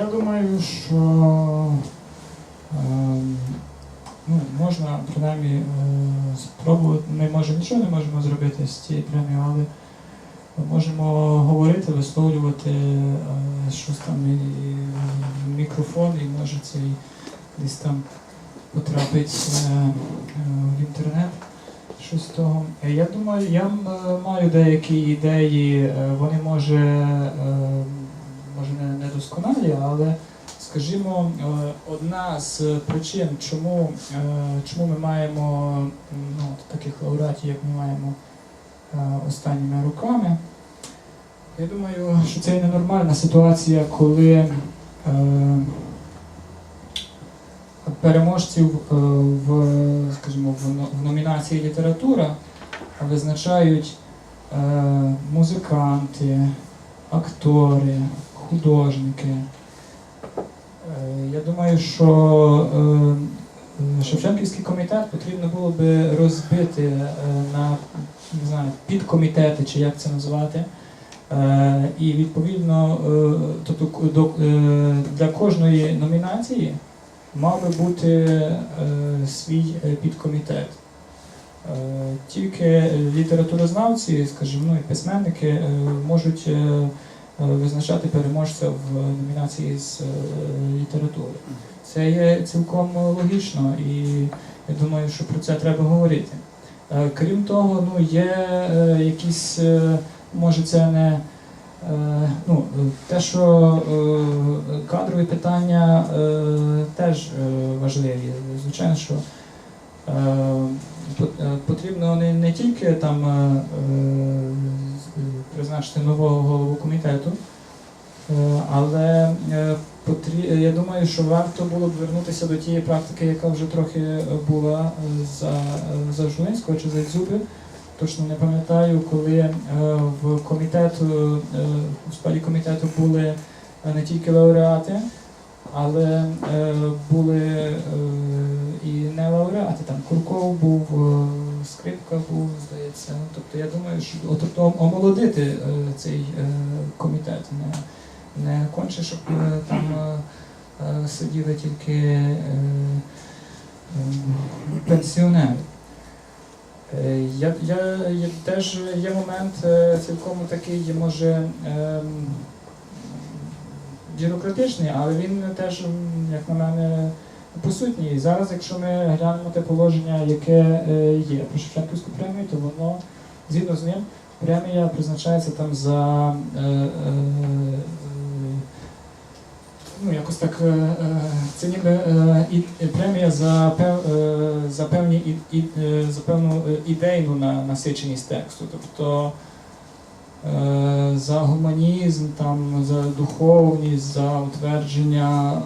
Я думаю, що ем, ну, можна принаймні е, спробувати. Ми може нічого не можемо зробити з цією премією, але можемо говорити, висловлювати е, щось там і, мікрофон, і може це і десь там потрапить е, в інтернет. Щось того. Я думаю, я маю деякі ідеї, вони може, може не, досконалі, але скажімо, е, одна з причин, чому, е, чому ми маємо ну, таких лауреатів, як ми маємо е, останніми роками. Я думаю, що це ненормальна ситуація, коли е, переможців в, скажімо, в, номінації література визначають музиканти, актори, художники. Е, Я думаю, що е, е, Шевченківський комітет потрібно було би розбити на не знаю, підкомітети, чи як це назвати. Е, І відповідно, тобто для кожної номінації мав би бути свій підкомітет. Тільки літературознавці, скажімо, ну і письменники можуть визначати переможця в номінації з е, літератури. Це є цілком логічно, і я думаю, що про це треба говорити. Е, Крім того, ну є е, якісь, е, може, це не е, ну, е, те, що е, кадрові питання е, теж е, важливі. Звичайно, що е, по- е, потрібно не, не тільки там е, е, призначити нового голову комітету, е, але е, я думаю, що варто було б вернутися до тієї практики, яка вже трохи е, була е, за, е, за Жулинського чи за Дзюби. Точно не пам'ятаю, коли е, в комітету, е, в складі комітету були е, не тільки лауреати, але е, були е, і не лауреати. Там Курков був, е, Скрипка був, здається. Ну, Тобто я думаю, що тобто, омолодити е, цей е, комітет, не, не конче, щоб е, там сиділи тільки е, е, пенсіонери. Я, я, я теж є момент цілком такий, може ем, бюрократичний, але він теж, як на мене, присутній. Зараз, якщо ми глянемо те положення, яке е, є про Шевченківську премію, то воно згідно з ним премія призначається там за е, е, ну, якось так, це ніби і, і премія за, пев, за, певні, і, і, за певну ідейну насиченість тексту. Тобто за гуманізм, там, за духовність, за утвердження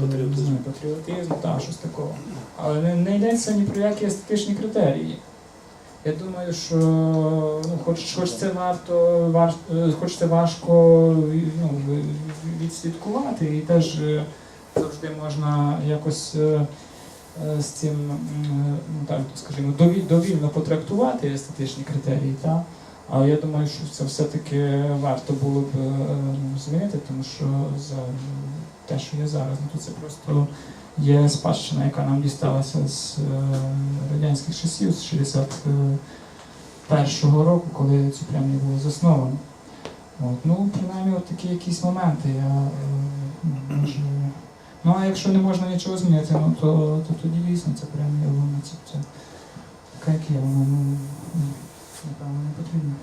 Патріотизм. не знаю, патріотизму, так, щось такого. Але не, не йдеться ні про які естетичні критерії. Я думаю, що ну, хоч, хоч це варто, вар, е, хоч це важко ну, відслідкувати, і теж е, завжди можна якось е, е, з цим, е, ну так скажімо, довільно потрактувати естетичні критерії, та? Але я думаю, що це все-таки варто було б е, ну, змінити, тому що за те, що є зараз, ну, то це просто є спадщина, яка нам дісталася з е, радянських часів, з 61-го року, коли цю премію було засновано. От, ну, принаймні, от такі якісь моменти. Я, е, ну, може, ну, а якщо не можна нічого змінити, ну, то, то тоді дійсно ця премія, вона це, це така, як є, вона ну, ну, напевно, не потрібна.